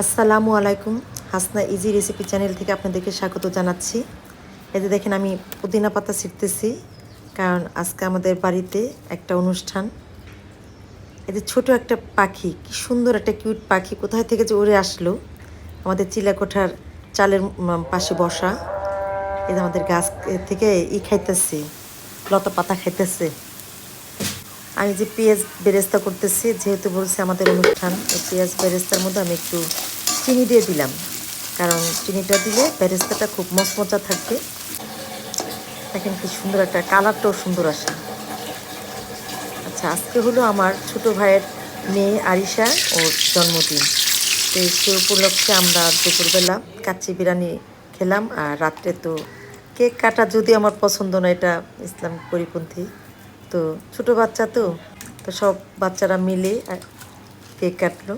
আসসালামু আলাইকুম। Hasna easy recipe channel থেকে আপনাদেরকে স্বাগত জানাচ্ছি। এতে দেখেন আমি পুদিনা পাতা ছিটতেছি, কারণ আজকে আমাদের বাড়িতে একটা অনুষ্ঠান। এতে ছোট একটা পাখি, কি সুন্দর একটা কিউট পাখি, কোথায় থেকে যে উড়ে আসলো? আমাদের চিলাকোঠার চালের পাশে বসা। এটা আমাদের গাছ থেকে ই খাইতেছে, লতা পাতা খাইতেছে। আমি যে পেঁয়াজ বেরেস্তা করতেছি, যেহেতু বলছে আমাদের অনুষ্ঠান পেঁয়াজ বেরেস্তার মধ্যে আমি একটু চিনি দিয়ে দিলাম। কারণ চিনিটা দিলে বেরেস্তাটা খুব মচমচা থাকবে। দেখেন কি সুন্দর একটা কালারটাও সুন্দর আসে। আচ্ছা আজকে হলো আমার ছোট ভাইয়ের মেয়ে আরিশা ওর জন্মদিন। তো সে উপলক্ষে আমরা দুপুরবেলা কাচ্চি বিরিয়ানি খেলাম আর রাত্রে তো কেক কাটা যদি আমার পছন্দ না, এটা ইসলাম পরিপন্থী। তো ছোট বাচ্চা তো তো সব বাচ্চারা মিলে কেক কাটলো।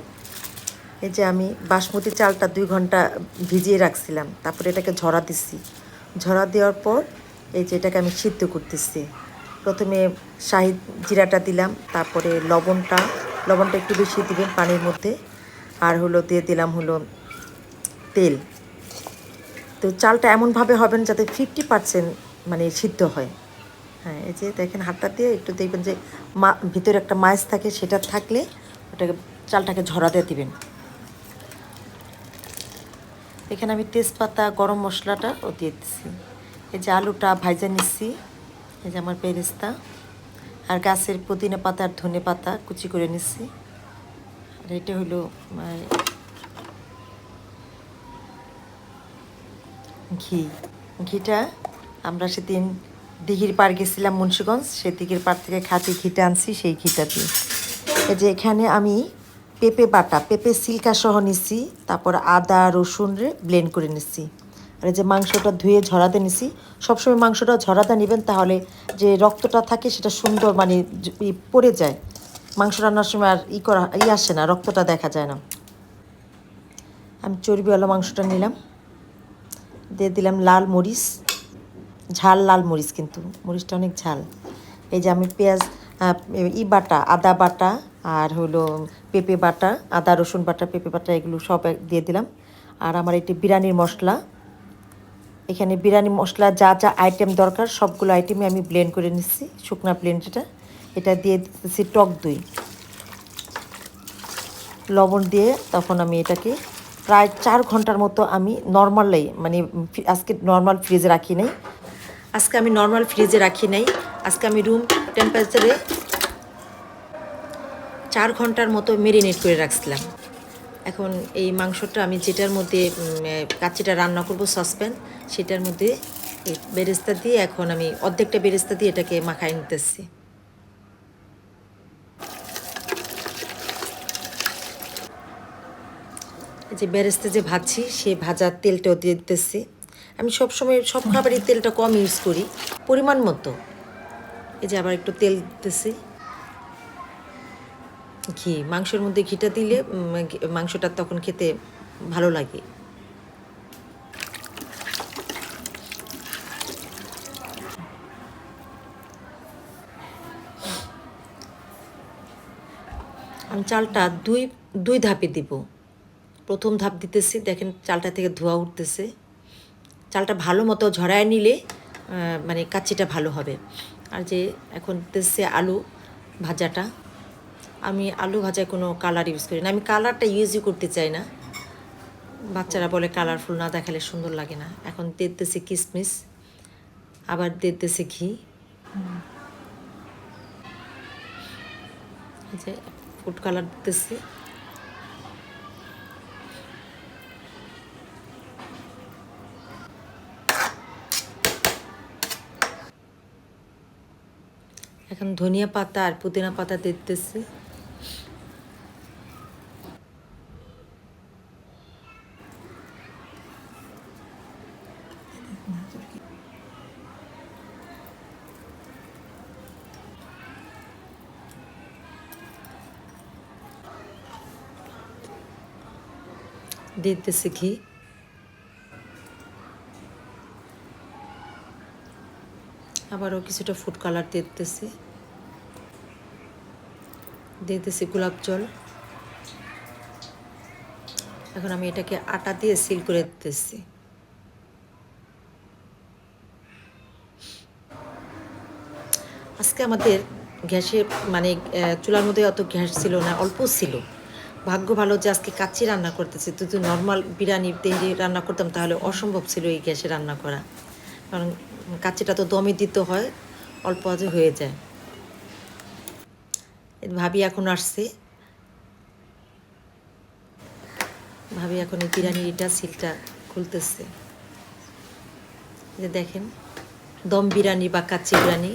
এই যে আমি বাসমতি চালটা দুই ঘণ্টা ভিজিয়ে রাখছিলাম, তারপরে এটাকে ঝরা দিচ্ছি ঝরা দেওয়ার পর এই যে এটাকে আমি সিদ্ধ করতেছি। প্রথমে শাহি জিরাটা দিলাম, তারপরে লবণটা লবণটা একটু বেশি দিবেন পানির মধ্যে। আর হলো দিয়ে দিলাম হলো তেল। তো চালটা এমনভাবে হবেন যাতে ফিফটি পার্সেন্ট মানে সিদ্ধ হয়। হ্যাঁ এই যে দেখেন হাতটা দিয়ে একটু দেখবেন যে মা ভিতরে একটা মাছ থাকে, সেটা থাকলে ওটাকে চালটাকে ঝরা দিয়ে দিবেন। এখানে আমি তেজপাতা, গরম মশলাটা ও দিয়ে দিচ্ছি এই যে আলুটা ভাইজা নিচ্ছি এই যে আমার পেরেস্তা আর গাছের পুদিনা পাতা আর ধনে পাতা কুচি করে নিচ্ছি আর এটা হলো ঘি। ঘিটা আমরা সেদিন দিঘির পাড় গেছিলাম মুন্সীগঞ্জ, সেই দিঘির পাড় থেকে খাঁটি ঘিটা আনছি, সেই ঘিটা দিয়ে। এই যে এখানে আমি পেঁপে বাটা, পেঁপে সিল্কা সহ নিচ্ছি তারপর আদা, রসুন রে ব্লেন্ড করে নিচ্ছি আর যে মাংসটা ধুয়ে ঝরাতে নিছি, সবসময় মাংসটা ঝরাতে নেবেন তাহলে যে রক্তটা থাকে সেটা সুন্দর মানে পড়ে যায়। মাংস রান্নার সময় আর ই করা, ই আসে না, রক্তটা দেখা যায় না। আমি চর্বিওয়ালা মাংসটা নিলাম। দিয়ে দিলাম লাল মরিচ, ঝাল লাল মরিচ কিন্তু, মরিচটা অনেক ঝাল। এই যে আমি পেঁয়াজ ই বাটা, আদা বাটা আর হলো পেঁপে বাটা, আদা, রসুন বাটা, পেঁপে বাটা, এগুলো সব দিয়ে দিলাম। আর আমার একটি বিরিয়ানির মশলা। এখানে বিরিয়ানি মশলা যা যা আইটেম দরকার, সবগুলো আইটেমই আমি ব্লেন্ড করে নিচ্ছি, শুকনা ব্লেন্ড যেটা এটা দিয়ে দিতেছি টক দই। লবণ দিয়ে তখন আমি এটাকে প্রায় চার ঘণ্টার মতো আমি নর্মালাই মানে আজকে নর্মাল ফ্রিজে রাখি নাই। আজকে আমি নর্মাল ফ্রিজে রাখি নাই। আজকে আমি রুম টেম্পারেচারে চার ঘণ্টার মতো মেরিনেট করে রাখছিলাম। এখন এই মাংসটা আমি যেটার মধ্যে কাচ্চিটা রান্না করব সসপ্যান সেটার মধ্যে বেরেস্তা দিয়ে এখন আমি অর্ধেকটা বেরেস্তা দিয়ে এটাকে মাখায় নিতেছি। যে বেরেস্তা যে ভাজছি সেই ভাজার তেলটাও দিয়ে দিতেছি। আমি সবসময় সব খাবারই তেলটা কম ইউজ করি, পরিমাণ মতো। এই যে আবার একটু তেল দিতেছি। ঘি, মাংসের মধ্যে ঘিটা দিলে মাংসটা তখন খেতে ভালো লাগে। আমি চালটা দুই দুই ধাপে দিব। প্রথম ধাপ দিতেছি, দেখেন চালটা থেকে ধোয়া উঠতেছে। চালটা ভালো মতো ঝরায় নিলে মানে কাচ্চিটা ভালো হবে। আর যে এখন দিতেছে আলু ভাজাটা আমি আলু ভাজায় কোনো কালার ইউজ করি না। আমি কালারটা ইউজই করতে চাই না। বাচ্চারা বলে কালারফুল না দেখালে সুন্দর লাগে না। এখন দিতেছি কিশমিশ আবার দিতেছি ঘি। যে ফুড কালার দিতেছি। এখন ধনিয়া পাতা আর পুদিনা পাতা দিতেছি। দিতেছি ঘি। আবারও কিছুটা ফুড কালার দিতেছি দিতেছি গোলাপ জল। এখন আমি এটাকে আটা দিয়ে সিল করে দিতেছি। আজকে আমাদের গ্যাসে মানে চুলার মধ্যে অত গ্যাস ছিল না, অল্প ছিল। ভাগ্য ভালো যে আজকে কাচ্চি রান্না করতেছি। যদি নর্মাল বিরিয়ানি, তেহরি রান্না করতাম তাহলে অসম্ভব ছিল এই গ্যাসে রান্না করা। কারণ কাচ্চিটা তো দমে দিতে হয়, অল্প আজে হয়ে যায়। ভাবি এখন আসছে। ভাবি এখন এই বিরিয়ানিটা সিলটা খুলতেছে। যে দেখেন, দম বিরিয়ানি বা কাচ্চি বিরিয়ানি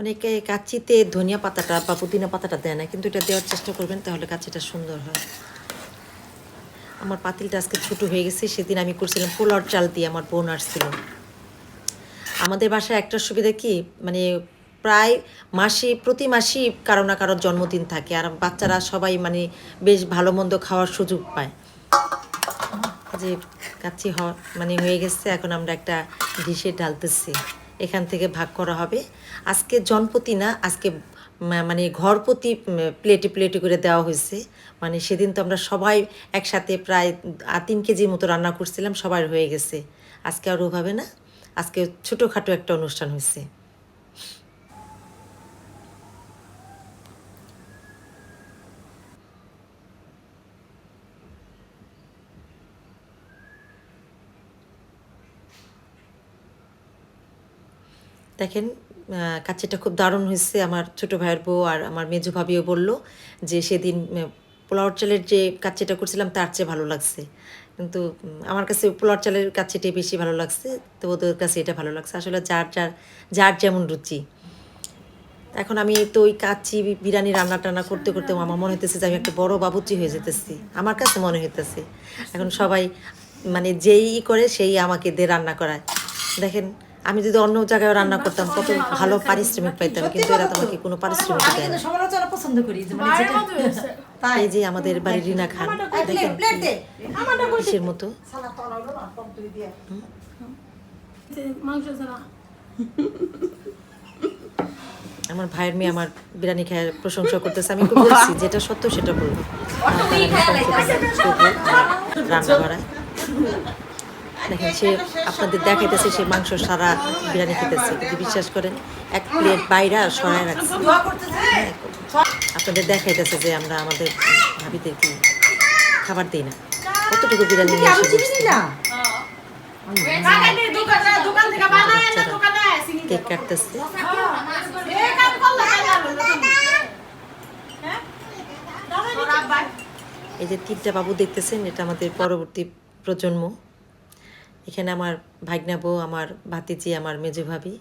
অনেকে কাচ্চিতে ধনিয়া পাতাটা বা পুদিনা পাতাটা দেয় না, কিন্তু এটা দেওয়ার চেষ্টা করবেন, তাহলে কাচ্চিটা সুন্দর হয়। আমার পাতিলটা আজকে ছোট হয়ে গেছে, সেদিন আমি করছিলাম পোলার চাল দিয়ে আমার বোন আসছিল। আমাদের বাসায় একটা সুবিধা কি মানে প্রায় মাসে, প্রতি মাসেই কারও না কারোর জন্মদিন থাকে, আর বাচ্চারা সবাই মানে বেশ ভালো মন্দ খাওয়ার সুযোগ পায়। যে কাচ্চি হ মানে হয়ে গেছে, এখন আমরা একটা ডিশে ঢালতেছি এখান থেকে ভাগ করা হবে। আজকে জনপতি না, আজকে মানে ঘরপতি প্লেটে প্লেটে করে দেওয়া হয়েছে। মানে সেদিন তো আমরা সবাই একসাথে প্রায় তিন কেজির মতো রান্না করছিলাম, সবার হয়ে গেছে। আজকে আর ওভাবে না, আজকে ছোটোখাটো একটা অনুষ্ঠান হয়েছে। দেখেন কাচ্চিটা খুব দারুণ হয়েছে। আমার ছোট ভাইয়ের বউ আর আমার মেজো ভাবিও বলল যে সেদিন পোলাওয়ার চালের যে কাচ্চিটা করছিলাম তার চেয়ে ভালো লাগছে। কিন্তু আমার কাছে পোলাওয়ার চালের কাচ্চিটাই বেশি ভালো লাগছে। তো ওদের কাছে এটা ভালো লাগছে। আসলে যার যার যার যেমন রুচি। এখন আমি তো ওই কাচ্চি বিরিয়ানি রান্না টান্না করতে করতে আমার মনে হইতেছে যে আমি একটা বড় বাবুচি হয়ে যেতেছি। আমার কাছে মনে হইতেছে। এখন সবাই মানে যেই করে সেই আমাকে দিয়ে রান্না করায়। দেখেন আমি যদি অন্য জায়গায় রান্না করতাম কত ভালো পারিশ্রমিক পাইতাম কিন্তু এরা তো আমাকে কোনো পারিশ্রমিক দেয় না। সমালোচনা পছন্দ করি যে মানে এই যে আমাদের বাড়ির রিনা খান দেখেন। কিসের মতো? আমার ভাইয়ের মেয়ে আমার বিরিয়ানি খাওয়ার প্রশংসা করতেছে আমি খুব বলছি যেটা সত্য সেটা বলব। করব রান্না করায় দেখেন সে আপনাদের দেখাইতেছে সে মাংস সারা বিরিয়ানি খেতেছে? কিন্তু বিশ্বাস করেন, এক প্লেট বাইরা সরাই রাখছে। আপনাদের দেখাইতেছে যে আমরা আমাদের ভাবিদেরকে খাবার দিই না? কতটুকু বিরিয়ানি নিয়ে কেক কাটতেছে। এই যে তিনটা বাবু দেখতেছেন, এটা আমাদের পরবর্তী প্রজন্ম। এখানে আমার ভাগনা বউ, আমার ভাতিজি, আমার মেজো ভাবি,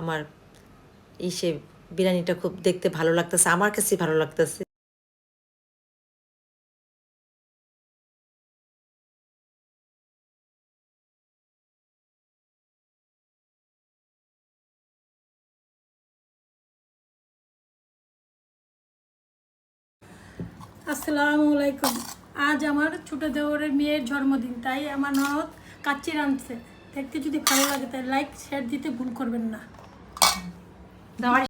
আমার ইসে বিরিয়ানিটা খুব দেখতে ভালো লাগতেছে, আমার কাছে ভালো লাগতেছে। আসসালামু আলাইকুম। আজ আমার ছোট দেওরের মেয়ের জন্মদিন, তাই আমার ননদ কাচ্চি রাঁধছে দেখতে যদি ভালো লাগে তাহলে লাইক শেয়ার দিতে ভুল করবেন না।